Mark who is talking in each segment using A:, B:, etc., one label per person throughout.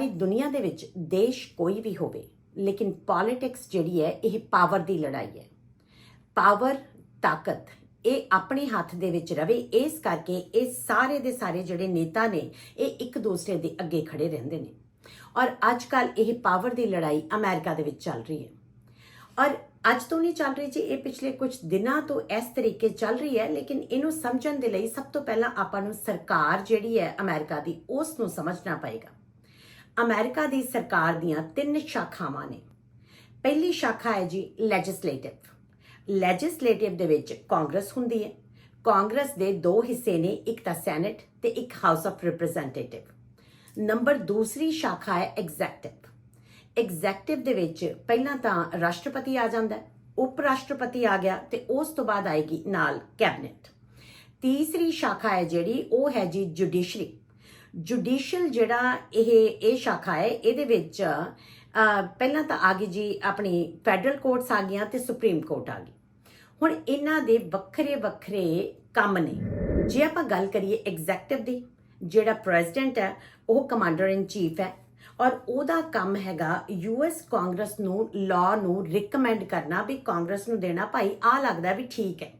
A: ਸਾਰੀ ਦੁਨੀਆ ਦੇ ਵਿੱਚ ਦੇਸ਼ ਕੋਈ ਵੀ ਹੋਵੇ, ਲੇਕਿਨ ਪੋਲਿਟਿਕਸ ਜਿਹੜੀ ਹੈ, ਇਹ ਪਾਵਰ ਦੀ ਲੜਾਈ ਹੈ। ਪਾਵਰ ਤਾਕਤ, ਇਹ ਆਪਣੇ ਹੱਥ ਦੇ ਵਿੱਚ ਰਵੇ, ਇਸ ਕਰਕੇ ਇਹ ਸਾਰੇ ਦੇ ਸਾਰੇ ਜਿਹੜੇ ਨੇਤਾ ਨੇ, ਇਹ ਇੱਕ ਦੂਸਰੇ ਦੇ ਅੱਗੇ ਖੜੇ ਰਹਿੰਦੇ ਨੇ। ਔਰ ਅੱਜ ਕੱਲ ਇਹ ਪਾਵਰ ਦੀ ਲੜਾਈ ਅਮਰੀਕਾ ਦੇ ਵਿੱਚ ਚੱਲ ਰਹੀ ਹੈ। ਔਰ ਅੱਜ ਤੋਂ ਨਹੀਂ ਚੱਲ ਰਹੀ ਜੀ, ਇਹ ਪਿਛਲੇ ਕੁਝ ਦਿਨਾਂ ਤੋਂ ਇਸ ਤਰੀਕੇ ਚੱਲ ਰਹੀ ਹੈ, ਲੇਕਿਨ ਇਹਨੂੰ ਸਮਝਣ ਦੇ ਲਈ ਸਭ ਤੋਂ ਪਹਿਲਾਂ ਆਪਾਂ ਨੂੰ ਸਰਕਾਰ ਜਿਹੜੀ ਹੈ ਅਮਰੀਕਾ ਦੀ, ਉਸ ਨੂੰ ਸਮਝਣਾ ਪਏਗਾ। ਅਮਰੀਕਾ ਦੀ ਸਰਕਾਰ ਦੀਆਂ ਤਿੰਨ ਸ਼ਾਖਾਵਾਂ ਨੇ। ਪਹਿਲੀ ਸ਼ਾਖਾ ਹੈ ਜੀ ਲੈਜਿਸਲੇਟਿਵ ਲੈਜਿਸਲੇਟਿਵ ਦੇ ਵਿੱਚ ਕਾਂਗਰਸ ਹੁੰਦੀ ਹੈ। ਕਾਂਗਰਸ ਦੇ ਦੋ ਹਿੱਸੇ ਨੇ, ਇੱਕ ਤਾਂ ਸੈਨੇਟ ਤੇ ਇੱਕ ਹਾਊਸ ਆਫ ਰਿਪਰੈਜ਼ੈਂਟੇਟਿਵ ਨੰਬਰ ਦੂਸਰੀ ਸ਼ਾਖਾ ਹੈ ਐਗਜ਼ੈਕਟਿਵ ਐਗਜ਼ੈਕਟਿਵ ਦੇ ਵਿੱਚ ਪਹਿਲਾਂ ਤਾਂ ਰਾਸ਼ਟਰਪਤੀ ਆ ਜਾਂਦਾ ਹੈ ਉਪ ਰਾਸ਼ਟਰਪਤੀ ਆ ਗਿਆ ਤੇ ਉਸ ਤੋਂ ਬਾਅਦ ਆਏਗੀ ਨਾਲ ਕੈਬਨਿਟ। ਤੀਸਰੀ ਸ਼ਾਖਾ ਹੈ ਜਿਹੜੀ, ਉਹ ਹੈ ਜੀ ਜੁਡੀਸ਼ਰੀ ਜੁਡੀਸ਼ੀਅਲ ਜਿਹੜਾ ਇਹ ਇਹ ਸ਼ਾਖਾ ਹੈ, ਇਹਦੇ ਵਿੱਚ ਪਹਿਲਾਂ ਤਾਂ ਆ ਗਈ ਜੀ ਆਪਣੀ ਫੈਡਰਲ ਕੋਰਟਸ ਆ ਗਈਆਂ ਤੇ ਸੁਪਰੀਮ ਕੋਰਟ ਆ ਗਈ। ਹੁਣ ਇਹਨਾਂ ਦੇ ਵੱਖਰੇ ਵੱਖਰੇ ਕੰਮ ਨੇ। ਜੇ ਆਪਾਂ ਗੱਲ ਕਰੀਏ ਐਗਜ਼ੈਕਟਿਵ ਦੀ, ਜਿਹੜਾ ਪ੍ਰੈਜ਼ੀਡੈਂਟ ਹੈ, ਉਹ ਕਮਾਂਡਰ ਇਨ ਚੀਫ ਹੈ ਔਰ ਉਹਦਾ ਕੰਮ ਹੈਗਾ ਯੂਐਸ ਕਾਂਗਰਸ ਨੂੰ ਲਾਅ ਨੂੰ ਰეკਮੈਂਡ ਕਰਨਾ ਵੀ ਕਾਂਗਰਸ ਨੂੰ ਦੇਣਾ, ਭਾਈ ਆ ਲੱਗਦਾ ਵੀ ਠੀਕ ਹੈ।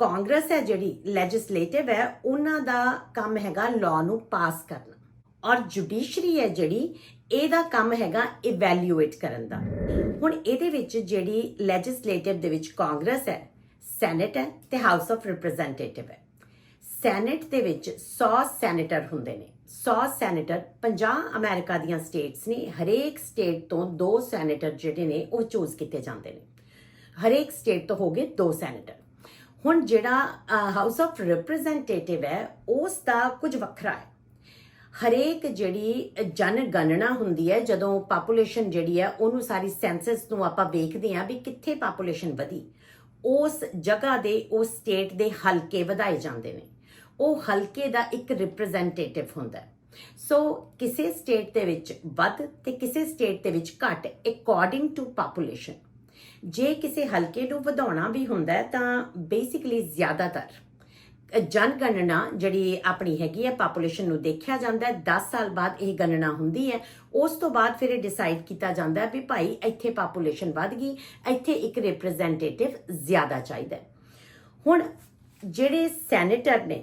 A: ਕਾਂਗਰਸ ਹੈ ਜਿਹੜੀ ਲੈਜਿਸਲੇਟਿਵ ਹੈ, ਉਹਨਾਂ ਦਾ ਕੰਮ ਹੈਗਾ ਲਾਅ ਨੂੰ ਪਾਸ ਕਰਨਾ। ਔਰ ਜੁਡੀਸ਼ਰੀ ਹੈ ਜਿਹੜੀ, ਇਹਦਾ ਕੰਮ ਹੈਗਾ ਇਵੈਲੂਏਟ ਕਰਨ ਦਾ। ਹੁਣ ਇਹਦੇ ਵਿੱਚ ਜਿਹੜੀ ਲੈਜਿਸਲੇਟਿਵ ਦੇ ਵਿੱਚ ਕਾਂਗਰਸ ਹੈ ਸੈਨੇਟ ਹੈ ਤੇ ਹਾਊਸ ਆਫ ਰਿਪਰੈਜ਼ੈਂਟੇਟਿਵ ਹੈ। ਸੈਨੇਟ ਦੇ ਵਿੱਚ 100 ਸੈਨੇਟਰ ਹੁੰਦੇ ਨੇ। 100 ਸੈਨੇਟਰ 50 ਅਮਰੀਕਾ ਦੀਆਂ ਸਟੇਟਸ ਨੇ। ਹਰੇਕ ਸਟੇਟ ਤੋਂ ਦੋ ਸੈਨੇਟਰ ਜਿਹੜੇ ਨੇ, ਉਹ ਚੂਜ਼ ਕੀਤੇ ਜਾਂਦੇ ਨੇ। ਹਰੇਕ ਸਟੇਟ ਤੋਂ ਹੋਗੇ ਦੋ ਸੈਨੇਟਰ ਹੁਣ ਜਿਹੜਾ ਹਾਊਸ ਆਫ ਰਿਪਰੈਜ਼ੈਂਟੇਟਿਵ ਹੈ, ਉਸ ਦਾ ਕੁਝ ਵੱਖਰਾ ਹੈ। ਹਰੇਕ ਜਿਹੜੀ ਜਨ ਗਣਨਾ ਹੁੰਦੀ ਹੈ, ਜਦੋਂ ਪਾਪੂਲੇਸ਼ਨ ਜਿਹੜੀ ਹੈ, ਉਹਨੂੰ ਸਾਰੀ ਸੈਂਸਸ ਨੂੰ ਆਪਾਂ ਵੇਖਦੇ ਹਾਂ ਵੀ ਕਿੱਥੇ ਪਾਪੂਲੇਸ਼ਨ ਵਧੀ। ਉਸ ਜਗ੍ਹਾ ਦੇ, ਉਸ ਸਟੇਟ ਦੇ ਹਲਕੇ ਵਧਾਏ ਜਾਂਦੇ ਨੇ। ਉਹ ਹਲਕੇ ਦਾ ਇੱਕ ਰਿਪਰੈਜ਼ੈਂਟੇਟਿਵ ਹੁੰਦਾ ਹੈ। ਸੋ ਕਿਸੇ ਸਟੇਟ ਦੇ ਵਿੱਚ ਵੱਧ ਤੇ ਕਿਸੇ ਸਟੇਟ ਦੇ ਵਿੱਚ ਘੱਟ ਅਕੋਰਡਿੰਗ ਟੂ ਪਾਪੂਲੇਸ਼ਨ ਜੇ ਕਿਸੇ ਹਲਕੇ ਨੂੰ ਵਧਾਉਣਾ ਵੀ ਹੁੰਦਾ ਤਾਂ ਬੇਸਿਕਲੀ ਜ਼ਿਆਦਾਤਰ ਜਨਗਣਨਾ ਜਿਹੜੀ ਆਪਣੀ ਹੈਗੀ ਹੈ ਪਾਪੂਲੇਸ਼ਨ ਨੂੰ ਦੇਖਿਆ ਜਾਂਦਾ ਹੈ। 10 ਸਾਲ ਬਾਅਦ ਇਹ ਗਣਨਾ ਹੁੰਦੀ ਹੈ। ਉਸ ਤੋਂ ਬਾਅਦ ਫਿਰ ਇਹ ਡਿਸਾਈਡ ਕੀਤਾ ਜਾਂਦਾ ਹੈ ਵੀ ਭਾਈ ਇੱਥੇ ਪਾਪੂਲੇਸ਼ਨ ਵੱਧ ਗਈ, ਇੱਥੇ ਇੱਕ ਰਿਪਰੈਜ਼ੈਂਟੇਟਿਵ ਜ਼ਿਆਦਾ ਚਾਹੀਦਾ ਹੁਣ ਜਿਹੜੇ ਸੈਨੇਟਰ ਨੇ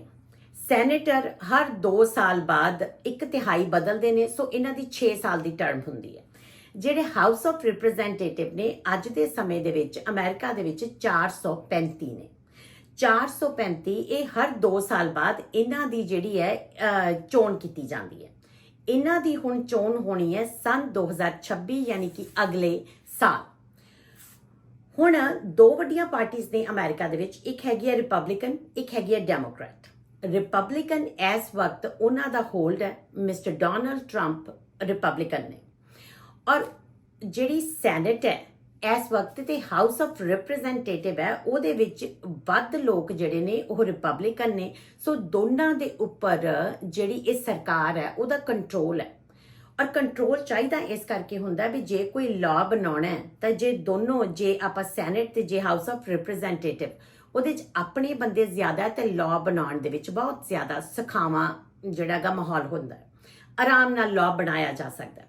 A: ਸੈਨੇਟਰ ਹਰ 2 ਸਾਲ ਬਾਅਦ ਇੱਕ ਤਿਹਾਈ ਬਦਲਦੇ ਨੇ, ਸੋ ਇਹਨਾਂ ਦੀ 6 ਸਾਲ ਦੀ ਟਰਮ ਹੁੰਦੀ ਹੈ। ਜਿਹੜੇ ਹਾਊਸ ਆਫ ਰਿਪਰੈਜ਼ੈਂਟੇਟਿਵ ਨੇ ਅੱਜ ਦੇ ਸਮੇਂ ਦੇ ਵਿੱਚ, ਅਮਰੀਕਾ ਦੇ ਵਿੱਚ 435 ਨੇ। 435 ਇਹ ਹਰ 2 ਸਾਲ ਬਾਅਦ ਇਹਨਾਂ ਦੀ ਜਿਹੜੀ ਹੈ ਚੋਣ ਕੀਤੀ ਜਾਂਦੀ ਹੈ। ਇਹਨਾਂ ਦੀ ਹੁਣ ਚੋਣ ਹੋਣੀ ਹੈ ਸਨ 2026 ਯਾਨੀ ਕਿ ਅਗਲੇ ਸਾਲ। ਹੁਣ ਦੋ ਵੱਡੀਆਂ ਪਾਰਟੀਆਂ ਨੇ ਅਮਰੀਕਾ ਦੇ ਵਿੱਚ, ਇੱਕ ਹੈਗੀ ਹੈ ਰਿਪਬਲਿਕਨ ਇੱਕ ਹੈਗੀ ਹੈ ਡੈਮੋਕ੍ਰੈਟ ਰਿਪਬਲਿਕਨ ਇਸ ਵਕਤ ਉਹਨਾਂ ਦਾ ਹੋਲਡ ਹੈ, ਮਿਸਟਰ ਡੋਨਲਡ ਟਰੰਪ ਰਿਪਬਲਿਕਨ ਨੇ। ਔਰ ਜਿਹੜੀ ਸੈਨੇਟ ਹੈ, ਇਸ ਵਕਤ ਤੇ ਹਾਊਸ ਆਫ ਰਿਪਰੈਜ਼ੈਂਟੇਟਿਵ ਹੈ, ਉਹਦੇ ਵਿੱਚ ਵੱਧ ਲੋਕ ਜਿਹੜੇ ਨੇ, ਉਹ ਰਿਪਬਲਿਕਨ ਨੇ। ਸੋ ਦੋਨਾਂ ਦੇ ਉੱਪਰ ਜਿਹੜੀ ਇਹ ਸਰਕਾਰ ਹੈ, ਉਹਦਾ ਕੰਟਰੋਲ ਹੈ। ਔਰ ਕੰਟਰੋਲ ਚਾਹੀਦਾ ਇਸ ਕਰਕੇ ਹੁੰਦਾ ਵੀ ਜੇ ਕੋਈ ਲਾਅ ਬਣਾਉਣਾ ਹੈ, ਤਾਂ ਜੇ ਦੋਨੋਂ, ਜੇ ਆਪਾਂ ਸੈਨੇਟ ਤੇ ਜੇ ਹਾਊਸ ਆਫ ਰਿਪਰੈਜ਼ੈਂਟੇਟਿਵ ਉਹਦੇ ਚ ਆਪਣੇ ਬੰਦੇ ਜ਼ਿਆਦਾ ਹੈ, ਤੇ ਲਾਅ ਬਣਾਉਣ ਦੇ ਵਿੱਚ ਬਹੁਤ ਜ਼ਿਆਦਾ ਸਖਾਵਾਂ ਜਿਹੜਾਗਾ ਮਾਹੌਲ ਹੁੰਦਾ ਹੈ। ਆਰਾਮ ਨਾਲ ਲਾਅ ਬਣਾਇਆ ਜਾ ਸਕਦਾ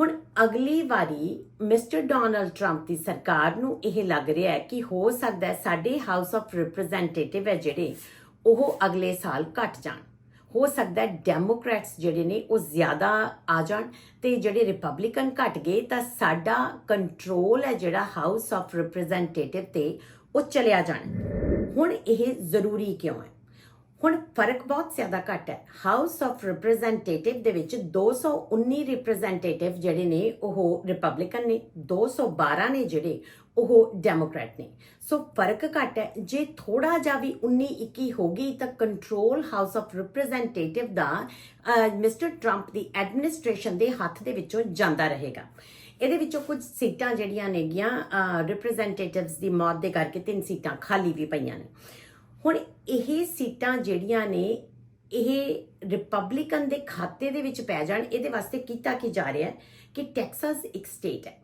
A: ਹੁਣ ਅਗਲੀ ਵਾਰੀ ਮਿਸਟਰ ਡੋਨਲਡ ਟਰੰਪ ਦੀ ਸਰਕਾਰ ਨੂੰ ਇਹ ਲੱਗ ਰਿਹਾ ਹੈ ਕਿ ਹੋ ਸਕਦਾ ਹੈ ਸਾਡੇ ਹਾਊਸ ਆਫ ਰਿਪਰੈਜ਼ੈਂਟੇਟਿਵ ਹੈ ਜਿਹੜੇ, ਉਹ ਅਗਲੇ ਸਾਲ ਘਟ ਜਾਣ। ਹੋ ਸਕਦਾ ਹੈ ਡੈਮੋਕ੍ਰੈਟਸ ਜਿਹੜੇ ਨੇ, ਉਹ ਜ਼ਿਆਦਾ ਆ ਜਾਣ ਤੇ ਜਿਹੜੇ ਰਿਪਬਲਿਕਨ ਘਟ ਗਏ ਤਾਂ ਸਾਡਾ ਕੰਟਰੋਲ ਹੈ ਜਿਹੜਾ ਹਾਊਸ ਆਫ ਰਿਪਰੈਜ਼ੈਂਟੇਟਿਵ ਤੇ, ਉਹ ਚਲਿਆ ਜਾਣ। ਹੁਣ ਇਹ ਜ਼ਰੂਰੀ ਕਿਉਂ ਹੈ? ਹੁਣ ਫ਼ਰਕ ਬਹੁਤ ਜ਼ਿਆਦਾ ਘੱਟ ਹੈ। ਹਾਊਸ ਆਫ ਰਿਪਰੈਜ਼ੈਂਟੇਟਿਵ ਦੇ ਵਿੱਚ 219 ਰਿਪਰੈਜ਼ੈਂਟੇਟਿਵ ਜਿਹੜੇ ਨੇ, ਉਹ ਰਿਪਬਲਿਕਨ ਨੇ 212 ਨੇ ਜਿਹੜੇ, ਉਹ ਡੈਮੋਕ੍ਰੈਟ ਨੇ। ਸੋ ਫ਼ਰਕ ਘੱਟ ਹੈ। ਜੇ ਥੋੜਾ ਜਿਹਾ ਵੀ 19 21 ਹੋ ਗਈ, ਤਾਂ ਕੰਟਰੋਲ ਹਾਊਸ ਆਫ ਰਿਪਰੈਜ਼ੈਂਟੇਟਿਵ ਦਾ ਮਿਸਟਰ ਟਰੰਪ ਦੀ ਐਡਮਿਨਿਸਟ੍ਰੇਸ਼ਨ ਦੇ ਹੱਥ ਦੇ ਵਿੱਚੋਂ ਜਾਂਦਾ ਰਹੇਗਾ। ਇਹਦੇ ਵਿੱਚੋਂ ਕੁਝ ਸੀਟਾਂ ਜਿਹੜੀਆਂ ਨੇਗੀਆਂ ਰਿਪਰੈਜ਼ੈਂਟੇਟਿਵਸ ਦੀ ਮੌਤ ਦੇ ਕਰਕੇ ਤਿੰਨ ਸੀਟਾਂ ਖਾਲੀ ਵੀ ਪਈਆਂ ਨੇ। ਹੁਣ ਇਹ ਸੀਟਾਂ ਜਿਹੜੀਆਂ ਨੇ ਇਹ ਰਿਪਬਲਿਕਨ ਦੇ ਖਾਤੇ ਦੇ ਵਿੱਚ ਪੈ ਜਾਣ ਇਹਦੇ ਵਾਸਤੇ ਕੀਤਾ ਕੀ ਜਾ ਰਿਹਾ ਹੈ ਕਿ ਟੈਕਸਾਸ ਇੱਕ ਸਟੇਟ ਹੈ।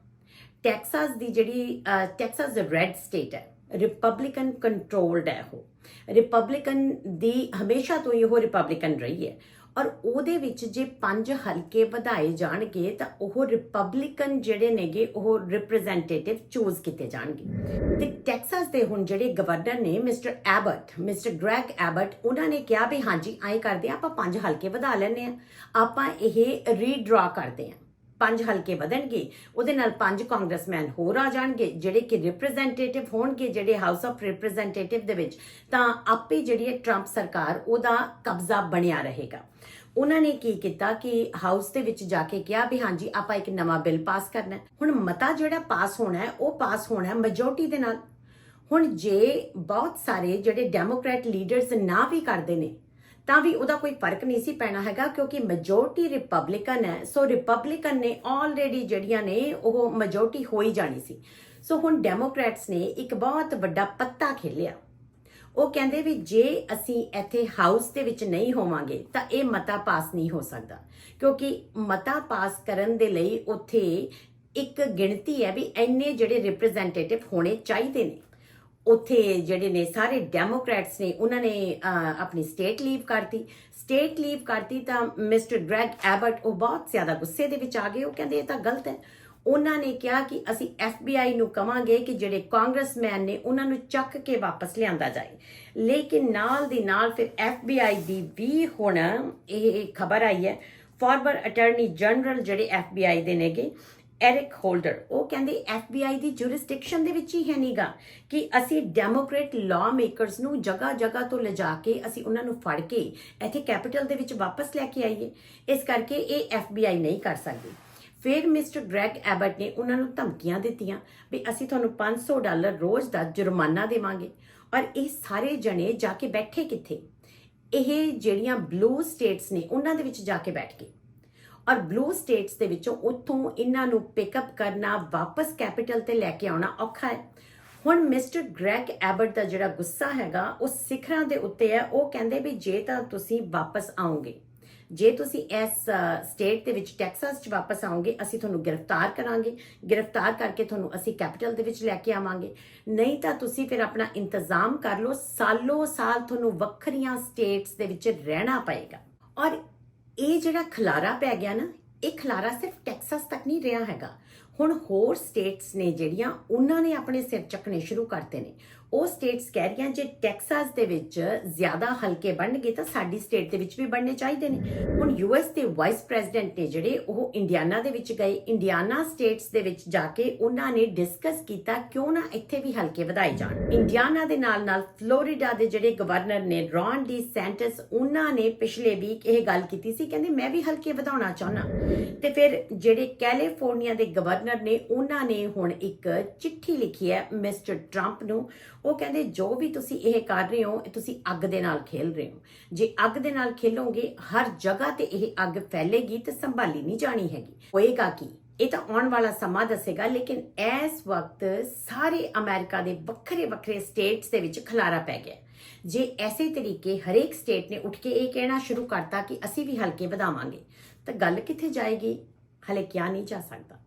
A: ਟੈਕਸਾਸ ਦੀ ਜਿਹੜੀ ਅਹ, ਟੈਕਸਾਸ ਰੈੱਡ ਸਟੇਟ ਹੈ। ਰਿਪਬਲਿਕਨ ਕੰਟਰੋਲਡ ਹੈ ਉਹ। ਰਿਪਬਲਿਕਨ ਦੀ ਹਮੇਸ਼ਾ ਤੋਂ ਹੀ ਉਹ ਰਿਪਬਲਿਕਨ ਰਹੀ ਹੈ। ਔਰ ਉਹਦੇ ਵਿੱਚ ਜੇ ਪੰਜ ਹਲਕੇ ਵਧਾਏ ਜਾਣਗੇ ਤਾਂ ਉਹ ਰਿਪਬਲਿਕਨ ਜਿਹੜੇ ਨੇਗੇ, ਉਹ ਰਿਪਰੈਜ਼ੈਂਟੇਟਿਵ ਚੂਜ਼ ਕੀਤੇ ਜਾਣਗੇ। ਤੇ ਟੈਕਸਾਸ ਦੇ ਹੁਣ ਜਿਹੜੇ ਗਵਰਨਰ ਨੇ mister Abbott mister Greg Abbott ਉਹਨਾਂ ਨੇ ਕਿਹਾ ਵੀ ਹਾਂਜੀ ਐਂ ਕਰਦੇ ਆ, ਆਪਾਂ ਪੰਜ ਹਲਕੇ ਵਧਾ ਲੈਣੇ ਆ। ਆਪਾਂ ਇਹ ਰੀਡਰਾ ਕਰਦੇ ਆ। ਪੰਜ ਹਲਕੇ ਵਧਣਗੇ। ਉਹਦੇ ਨਾਲ ਪੰਜ ਕਾਂਗਰਸਮੈਨ ਹੋਰ ਆ ਜਾਣਗੇ, ਜਿਹੜੇ ਕਿ ਰਿਪਰੈਜ਼ੈਂਟੇਟਿਵ ਹੋਣਗੇ, ਜਿਹੜੇ ਹਾਊਸ ਆਫ ਰਿਪਰੈਜ਼ੈਂਟੇਟਿਵ ਦੇ ਵਿੱਚ। ਤਾਂ ਆਪੇ ਜਿਹੜੀ ਹੈ ਟਰੰਪ ਸਰਕਾਰ ਉਹਦਾ ਕਬਜ਼ਾ ਬਣਿਆ ਰਹੇਗਾ। ਉਹਨਾਂ ਨੇ ਕੀ ਕੀਤਾ ਕਿ ਹਾਊਸ ਦੇ ਵਿੱਚ ਜਾ ਕੇ ਕਿਹਾ ਵੀ ਹਾਂਜੀ, ਆਪਾਂ ਇੱਕ ਨਵਾਂ ਬਿੱਲ ਪਾਸ ਕਰਨਾ ਹੁਣ ਮਤਾ ਜਿਹੜਾ ਪਾਸ ਹੋਣਾ ਹੈ, ਉਹ ਪਾਸ ਹੋਣਾ ਹੈ ਮੈਜੋਰਟੀ ਦੇ ਨਾਲ। ਹੁਣ ਜੇ ਬਹੁਤ ਸਾਰੇ ਜਿਹੜੇ ਡੈਮੋਕ੍ਰੈਟ ਲੀਡਰਸ ਨਾ ਵੀ ਕਰਦੇ ਨੇ ਤਾਂ ਵੀ ਉਹਦਾ ਕੋਈ ਫ਼ਰਕ ਨਹੀਂ ਸੀ ਪੈਣਾ ਹੈਗਾ, ਕਿਉਂਕਿ ਮੈਜੋਰਟੀ ਰਿਪਬਲਿਕਨ ਹੈ। ਸੋ ਰਿਪਬਲਿਕਨ ਨੇ ਆਲਰੇਡੀ ਜਿਹੜੀਆਂ ਨੇ, ਉਹ ਮੈਜੋਰਟੀ ਹੋ ਹੀ ਜਾਣੀ ਸੀ। ਸੋ ਹੁਣ ਡੈਮੋਕ੍ਰੈਟਸ ਨੇ ਇੱਕ ਬਹੁਤ ਵੱਡਾ ਪੱਤਾ ਖੇਲਿਆ। ਉਹ ਕਹਿੰਦੇ ਵੀ ਜੇ ਅਸੀਂ ਇੱਥੇ ਹਾਊਸ ਦੇ ਵਿੱਚ ਨਹੀਂ ਹੋਵਾਂਗੇ, ਤਾਂ ਇਹ ਮਤਾ ਪਾਸ ਨਹੀਂ ਹੋ ਸਕਦਾ। ਕਿਉਂਕਿ ਮਤਾ ਪਾਸ ਕਰਨ ਦੇ ਲਈ ਉੱਥੇ ਇੱਕ ਗਿਣਤੀ ਹੈ ਵੀ ਇੰਨੇ ਜਿਹੜੇ ਰਿਪਰੈਜ਼ੈਂਟੇਟਿਵ ਹੋਣੇ ਚਾਹੀਦੇ ਨੇ। ਉੱਥੇ ਜਿਹੜੇ ਨੇ, ਸਾਰੇ ਡੈਮੋਕ੍ਰੈਟਸ ਨੇ, ਉਹਨਾਂ ਨੇ ਆਪਣੀ ਸਟੇਟ ਲੀਵ ਕਰਤੀ। ਸਟੇਟ ਲੀਵ ਕਰਤੀ ਤਾਂ ਮਿਸਟਰ ਗ੍ਰੈਗ ਐਬਟ ਉਹ ਬਹੁਤ ਜ਼ਿਆਦਾ ਗੁੱਸੇ ਦੇ ਵਿੱਚ ਆ ਗਏ। ਉਹ ਕਹਿੰਦੇ, ਇਹ ਤਾਂ ਗਲਤ ਹੈ। ਉਹਨਾਂ ਨੇ ਕਿਹਾ ਕਿ ਅਸੀਂ FBI ਨੂੰ ਕਵਾਂਗੇ ਕਿ ਜਿਹੜੇ ਕਾਂਗਰਸਮੈਨ ਨੇ, ਉਹਨਾਂ ਨੂੰ ਚੱਕ ਕੇ ਵਾਪਸ ਲਿਆਂਦਾ ਜਾਏ। ਲੇਕਿਨ ਨਾਲ ਦੀ ਨਾਲ ਫਿਰ FBI ਦੀ ਵੀ ਹੁਣ ਇਹ ਖਬਰ ਆਈ ਹੈ। ਫਾਰਮਰ ਅਟਾਰਨੀ ਜਨਰਲ ਜਿਹੜੇ FBI ਦੇ ਨੇਗੇ ਐਰਿਕ ਹੋਲਡਰ ਉਹ ਕਹਿੰਦੇ FBI ਦੀ ਜੁਰਿਸਡਿਕਸ਼ਨ ਦੇ ਵਿੱਚ ਹੀ ਹੈ ਨੀਗਾ ਕਿ ਅਸੀਂ ਡੈਮੋਕ੍ਰੇਟ ਲਾਅ ਮੇਕਰਸ ਨੂੰ ਜਗ੍ਹਾ ਜਗ੍ਹਾ ਤੋਂ ਲਿਜਾ ਕੇ ਅਸੀਂ ਉਹਨਾਂ ਨੂੰ ਫੜ ਕੇ ਇੱਥੇ ਕੈਪੀਟਲ ਦੇ ਵਿੱਚ ਵਾਪਸ ਲੈ ਕੇ ਆਈਏ। ਇਸ ਕਰਕੇ ਇਹ FBI ਨਹੀਂ ਕਰ ਸਕਦੀ। ਫਿਰ ਮਿਸਟਰ ਗ੍ਰੈਗ ਐਬਟ ਨੇ ਉਹਨਾਂ ਨੂੰ ਧਮਕੀਆਂ ਦਿੱਤੀਆਂ ਵੀ ਅਸੀਂ ਤੁਹਾਨੂੰ 500 ਡਾਲਰ ਰੋਜ਼ ਦਾ ਜੁਰਮਾਨਾ ਦੇਵਾਂਗੇ ਔਰ ਇਹ ਸਾਰੇ ਜਣੇ ਜਾ ਕੇ ਬੈਠੇ ਕਿੱਥੇ? ਇਹ ਜਿਹੜੀਆਂ ਬਲੂ ਸਟੇਟਸ ਨੇ, ਉਹਨਾਂ ਦੇ ਵਿੱਚ ਜਾ ਕੇ ਬੈਠ ਗਏ। ਔਰ ਬਲੂ ਸਟੇਟਸ ਦੇ ਵਿੱਚੋਂ ਉੱਥੋਂ ਇਹਨਾਂ ਨੂੰ ਪਿਕਅਪ ਕਰਨਾ, ਵਾਪਸ ਕੈਪੀਟਲ ਤੇ ਲੈ ਕੇ ਆਉਣਾ ਔਖਾ ਹੈ। ਹੁਣ ਮਿਸਟਰ ਗ੍ਰੈਗ ਐਬਟ ਦਾ ਜਿਹੜਾ ਗੁੱਸਾ ਹੈਗਾ, ਉਹ ਸਿਖਰਾਂ ਦੇ ਉੱਤੇ ਹੈ। ਉਹ ਕਹਿੰਦੇ ਵੀ ਜੇ ਤਾਂ ਤੁਸੀਂ ਵਾਪਸ ਆਓਗੇ, ਜੇ ਤੁਸੀਂ ਇਸ ਸਟੇਟ ਦੇ ਵਿੱਚ ਟੈਕਸਾਸ 'ਚ ਵਾਪਸ ਆਓਗੇ, ਅਸੀਂ ਤੁਹਾਨੂੰ ਗ੍ਰਿਫਤਾਰ ਕਰਾਂਗੇ। ਗ੍ਰਿਫਤਾਰ ਕਰਕੇ ਤੁਹਾਨੂੰ ਅਸੀਂ ਕੈਪੀਟਲ ਦੇ ਵਿੱਚ ਲੈ ਕੇ ਆਵਾਂਗੇ। ਨਹੀਂ ਤਾਂ ਤੁਸੀਂ ਫਿਰ ਆਪਣਾ ਇੰਤਜ਼ਾਮ ਕਰ ਲਓ। ਸਾਲੋ ਸਾਲ ਤੁਹਾਨੂੰ ਵੱਖਰੀਆਂ ਸਟੇਟਸ ਦੇ ਵਿੱਚ ਰਹਿਣਾ ਪਏਗਾ। ਔਰ ਇਹ ਜਿਹੜਾ ਖਲਾਰਾ ਪੈ ਗਿਆ ਨਾ ਇਹ ਖਲਾਰਾ ਸਿਰਫ ਟੈਕਸਸ ਤੱਕ ਨਹੀਂ ਰਿਹਾ ਹੈਗਾ। ਹੁਣ ਹੋਰ ਸਟੇਟਸ ਨੇ ਜਿਹੜੀਆਂ, ਉਹਨਾਂ ਨੇ ਆਪਣੇ ਸਿਰ ਚੱਕਣੇ ਸ਼ੁਰੂ ਕਰਤੇ ਨੇ। ਉਹ ਸਟੇਟਸ ਕਹਿ ਰਹੀਆਂ, ਜੇ ਟੈਕਸਾਸ ਦੇ ਵਿੱਚ ਜ਼ਿਆਦਾ ਹਲਕੇ ਬਣਨਗੇ, ਤਾਂ ਸਾਡੀ ਸਟੇਟ ਦੇ ਵਿੱਚ ਵੀ ਬਣਨੇ ਚਾਹੀਦੇ ਨੇ। ਹੁਣ ਯੂਐਸ ਦੇ ਵਾਈਸ ਪ੍ਰੈਜ਼ੀਡੈਂਟ ਨੇ ਜਿਹੜੇ, ਉਹ ਇੰਡੀਆਨਾ ਦੇ ਵਿੱਚ ਗਏ। ਇੰਡੀਆਨਾ ਸਟੇਟਸ ਦੇ ਵਿੱਚ ਜਾ ਕੇ ਉਹਨਾਂ ਨੇ ਡਿਸਕਸ ਕੀਤਾ, ਕਿਉਂ ਨਾ ਇੱਥੇ ਵੀ ਹਲਕੇ ਵਧਾਏ ਜਾਣ। ਇੰਡੀਆਨਾ ਦੇ ਨਾਲ ਨਾਲ ਫਲੋਰੀਡਾ ਦੇ ਜਿਹੜੇ ਗਵਰਨਰ ਨੇ, ਰੌਨ ਡੀ ਸੈਂਟਸ, ਉਹਨਾਂ ਨੇ ਪਿਛਲੇ ਵੀਕ ਇਹ ਗੱਲ ਕੀਤੀ ਸੀ, ਕਹਿੰਦੇ ਮੈਂ ਵੀ ਹਲਕੇ ਵਧਾਉਣਾ ਚਾਹੁੰਦਾ। ਤੇ ਫਿਰ ਜਿਹੜੇ ਕੈਲੀਫੋਰਨੀਆ ਦੇ ਗਵਰਨਰ ਨੇ ਉਹਨਾਂ ਨੇ ਹੁਣ ਇੱਕ ਚਿੱਠੀ ਲਿਖੀ ਹੈ ਮਿਸਟਰ ਟਰੰਪ ਨੂੰ। ਉਹ ਕਹਿੰਦੇ, ਜੋ ਵੀ ਤੁਸੀਂ ਇਹ ਕਰ ਰਹੇ ਹੋ ਤੁਸੀਂ ਅੱਗ ਦੇ ਨਾਲ ਖੇਲ ਰਹੇ ਹੋ। ਜੇ ਅੱਗ ਦੇ ਨਾਲ ਖੇਲੋਗੇ, ਹਰ ਜਗ੍ਹਾ ਤੇ ਇਹ ਅੱਗ ਫੈਲੇਗੀ ਤੇ ਸੰਭਾਲੀ ਨਹੀਂ ਜਾਣੀ ਹੈਗੀ। ਹੋਏਗਾ ਕੀ? ਇਹ ਤਾਂ ਆਉਣ ਵਾਲਾ ਸਮਾਂ ਦੱਸੇਗਾ, ਲੇਕਿਨ ਇਸ ਵਕਤ ਸਾਰੇ ਅਮਰੀਕਾ ਦੇ ਵੱਖਰੇ ਵੱਖਰੇ ਸਟੇਟਸ ਦੇ ਵਿੱਚ ਖਲਾਰਾ ਪੈ ਗਿਆ ਜੇ ਐਸੇ ਤਰੀਕੇ ਹਰੇਕ ਸਟੇਟ ਨੇ ਉੱਠ ਕੇ ਇਹ ਕਹਿਣਾ ਸ਼ੁਰੂ ਕਰਤਾ ਕਿ ਅਸੀਂ ਵੀ ਹਲਕੇ ਵਧਾਵਾਂਗੇ, ਤਾਂ ਗੱਲ ਕਿੱਥੇ ਜਾਏਗੀ? ਹਲੇ ਕਿਹਾ ਨਹੀਂ ਜਾ ਸਕਦਾ।